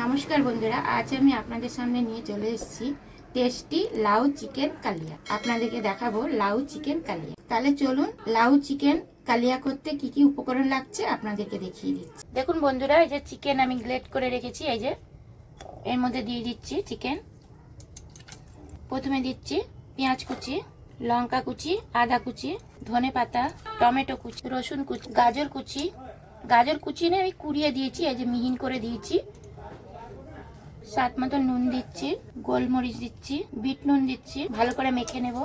নমস্কার বন্ধুরা, আজ আমি আপনাদের সামনে নিয়ে চলে এসেছি টেস্টি লাউ চিকেন কালিয়া। আপনাদেরকে দেখাবো লাউ চিকেন কালিয়া। তাহলে চলুন, লাউ চিকেন কালিয়া করতে কি কি উপকরণ লাগছে আপনাদেরকে দেখিয়ে দিচ্ছি। দেখুন বন্ধুরা, এই যে চিকেন আমি গ্লেট করে রেখেছি, এই যে এর মধ্যে দিয়ে দিচ্ছি চিকেন। প্রথমে দিচ্ছি পেঁয়াজ কুচি, লঙ্কা কুচি, আদা কুচি, ধনে পাতা, টমেটো কুচি, রসুন কুচি, গাজর কুচি। গাজর কুচি আমি কুড়িয়ে দিয়েছি, এই যে মিহিন করে দিয়েছি। স্বাদ মতো নুন দিচ্ছি, গোলমরিচ দিচ্ছি, বিট নুন দিচ্ছি, ভালো করে মেখে নেব।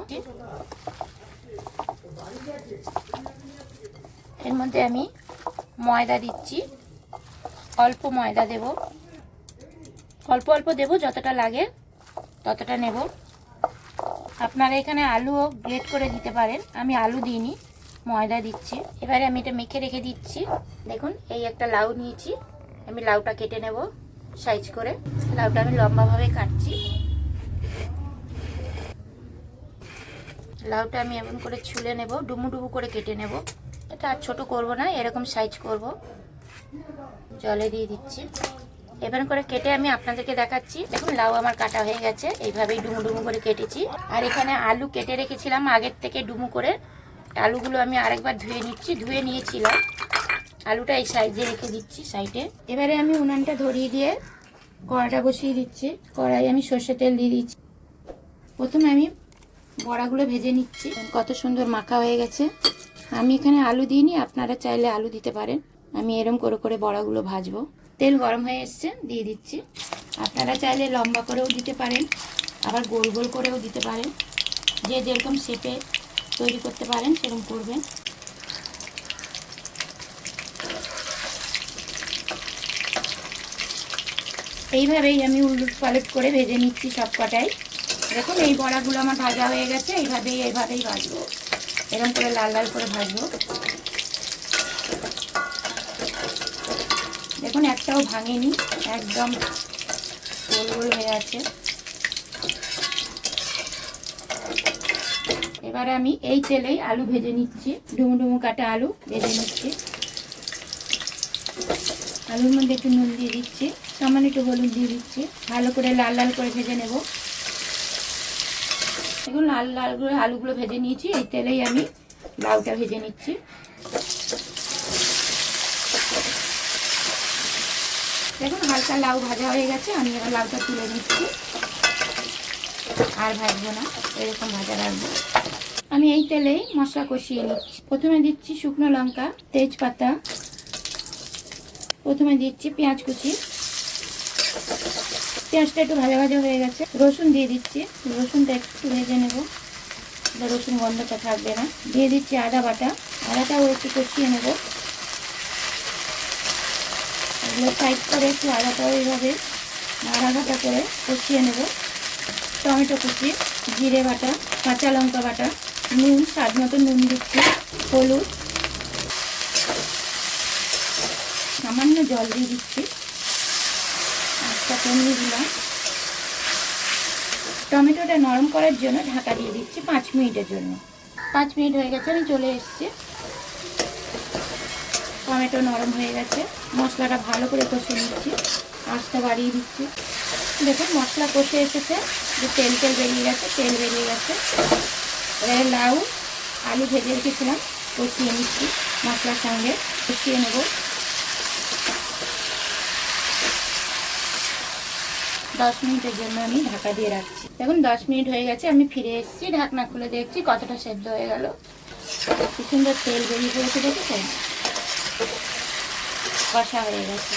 এর মধ্যে আমি ময়দা দিচ্ছি, অল্প ময়দা দেব। অল্প অল্প দেব, যতটা লাগে ততটা নেব। আপনারা এখানে আলুও গ্রেট করে দিতে পারেন, আমি আলু দিইনি, ময়দা দিচ্ছি। এবারে আমি এটা মেখে রেখে দিচ্ছি। দেখুন, এই একটা লাউ নিয়েছি, আমি লাউটা কেটে নেব। সাইজ করে। লাউটা আমি লম্বাভাবে কাটছি। লাউটা আমি এমন করে ছুলে নেব ডুমু ডুমু করে কেটে নেব। এটা আর ছোটো করব না, এরকম সাইজ করব। জলে দিয়ে দিচ্ছি। এবার করে কেটে আমি আপনাদেরকে দেখাচ্ছি। দেখুন, লাউ আমার কাটা হয়ে গেছে। এইভাবেই ডুমু ডুমু করে কেটেছি। আর এখানে আলু কেটে রেখেছিলাম, আগের থেকে ডুমু করে। আলুগুলো আমি আরেকবার ধুয়ে নিচ্ছি। ধুয়ে নিয়েছিলাম। আলুটা এই সাইডে রেখে দিচ্ছি সাইডে এবারে আমি উনানটা ধরিয়ে দিয়ে কড়াটা বসিয়ে দিচ্ছি। কড়াই আমি সর্ষে তেল দিয়ে দিচ্ছি। প্রথমে আমি বড়াগুলো ভেজে নিচ্ছি। কত সুন্দর মাখা হয়ে গেছে। আমি এখানে আলু দিইনি, আপনারা চাইলে আলু দিতে পারেন। আমি এরম করে করে বড়াগুলো ভাজবো। তেল গরম হয়ে এসছে, দিয়ে দিচ্ছি। আপনারা চাইলে লম্বা করেও দিতে পারেন, আবার গোল গোল করেও দিতে পারেন। যে যেরকম শেপে তৈরি করতে পারেন, সেরকম করবেন। এইভাবেই আমি উলট পালট করে ভেজে নিচ্ছি সব কটাই দেখুন, এই বড়াগুলো আমার ভাজা হয়ে গেছে, এইভাবেই এইভাবেই ভাজবো। এরকম করে লাল লাল করে ভাজবো। দেখুন, একটাও ভাঙেনি, একদম গোল গোল হয়ে আছে। এবারে আমি এই তেলেই আলু ভেজে নিচ্ছি ডুমু ডুমু কাটা আলু ভেজে নিচ্ছি। আলুর মধ্যে একটু নুন দিয়ে দিচ্ছি, সামান্য একটু হলুদ দিয়ে দিচ্ছি। ভালো করে লাল লাল করে ভেজে নেব। এখন লাল লাল করে আলুগুলো ভেজে নিয়েছি, এই তেলেই আমি লাউটা ভেজে নিচ্ছি। দেখুন, হালকা লাউ ভাজা হয়ে গেছে, আমি এবার লাউটা তুলে নিচ্ছি। আর ভাজবো না, এরকম ভাজা রাখব। আমি এই তেলেই মশলা কষিয়ে নিচ্ছি। প্রথমে দিচ্ছি শুকনো লঙ্কা, তেজপাতা প্রথমে দিচ্ছি পেঁয়াজ কুচি। পেঁয়াজটা একটু ভাজা ভাজা হয়ে গেছে। রসুন দিয়ে দিচ্ছি। রসুনটা একটু ভেজে নেব। রসুন গন্ধটা থাকবে না। দিয়ে দিচ্ছি আদা বাটা। আদাটাও একটু কষিয়ে নেব। এগুলো সাইড করে একটু আদাটাও এইভাবে নাড়া ঘাটা করে কষিয়ে নেব। টমেটো কুচি, জিরে বাটা, কাঁচা লঙ্কা বাটা, নুন, স্বাদ মতো নুন দিচ্ছি, হলুদ। সামান্য জল দিয়ে দিচ্ছি। আচ্ছা কমিয়ে দিলাম। টমেটোটা নরম করার জন্য ঢাকা দিয়ে দিচ্ছি পাঁচ মিনিটের জন্য। পাঁচ মিনিট হয়ে গেছে আমি চলে এসেছি। টমেটো নরম হয়ে গেছে। মশলাটা ভালো করে কষে নিচ্ছি। আঁচটা বাড়িয়ে দিচ্ছি। দেখুন মশলা কষে এসেছে। যে তেল তেল বেরিয়ে গেছে তেল বেরিয়ে গেছে। এবারে লাউ আলু ভেজে রেখেছিলাম কষিয়ে নিচ্ছি মশলার সঙ্গে। কষিয়ে নেব। দশ মিনিটের জন্য আমি ঢাকা দিয়ে রাখছি। দেখুন, দশ মিনিট হয়ে গেছে, আমি ফিরে এসেছি, ঢাকনা খুলে দেখছি কতটা সেদ্ধ হয়ে গেল। কি সুন্দর তেল বেরিয়ে পড়েছে, দেখেছেন? কষা হয়ে গেছে।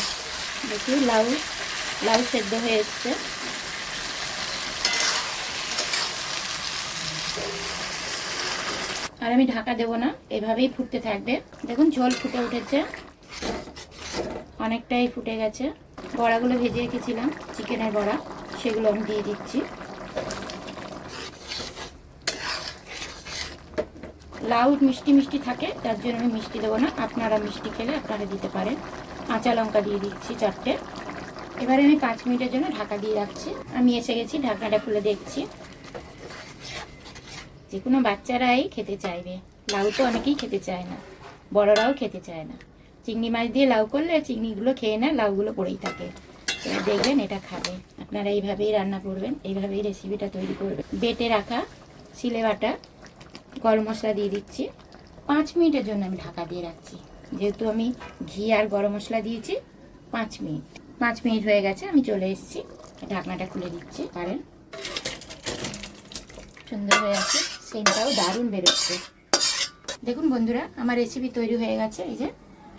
দেখি, লাউ লাউ সেদ্ধ হয়ে এসছে। আর আমি ঢাকা দেবো না, এভাবেই ফুটতে থাকবে। দেখুন, ঝোল ফুটে উঠেছে। অনেকটাই ফুটে গেছে। বড়াগুলো ভেজে রেখেছিলাম, চিকেনের বড়া, সেগুলো আমি দিয়ে দিচ্ছি। লাউ মিষ্টি মিষ্টি থাকে, তার জন্য আমি মিষ্টি দেবো না। আপনারা মিষ্টি খেলে আপনারা দিতে পারেন। কাঁচা লঙ্কা দিয়ে দিচ্ছি চারটে। এবারে আমি পাঁচ মিনিটের জন্য ঢাকা দিয়ে রাখছি। আমি এসে গেছি, ঢাকনাটা খুলে দেখছি। যে কোনো বাচ্চারাই খেতে চাইবে। লাউ তো অনেকেই খেতে চায় না, বড়রাও খেতে চায় না। চিংড়ি মাছ দিয়ে লাউ করলে চিংড়িগুলো খেয়ে নেয় লাউগুলো পড়েই থাকে। দেখবেন এটা খাবে। আপনারা এইভাবেই রান্না করবেন, এইভাবেই রেসিপিটা তৈরি করবেন। বেটে রাখা সিলে বাটা, গরম মশলা দিয়ে দিচ্ছি। পাঁচ মিনিটের জন্য আমি ঢাকা দিয়ে রাখছি। যেহেতু আমি ঘি আর গরম মশলা দিয়েছি, পাঁচ মিনিট। পাঁচ মিনিট হয়ে গেছে, আমি চলে এসেছি। ঢাকনাটা খুলে দিচ্ছি, পারেন। সুন্দর হয়ে আছে, সেন্টটাও দারুণ বেরোচ্ছে। দেখুন বন্ধুরা, আমার রেসিপি তৈরি হয়ে গেছে, এই যে।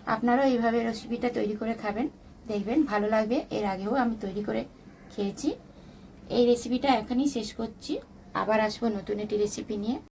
আপনারাও এইভাবে রেসিপিটা তৈরি করে খাবেন। দেখবেন ভালো লাগবে। এর আগেও আমি তৈরি করে খেয়েছি। এই রেসিপিটা এখনই শেষ করছি। আবার আসব নতুন একটি রেসিপি নিয়ে।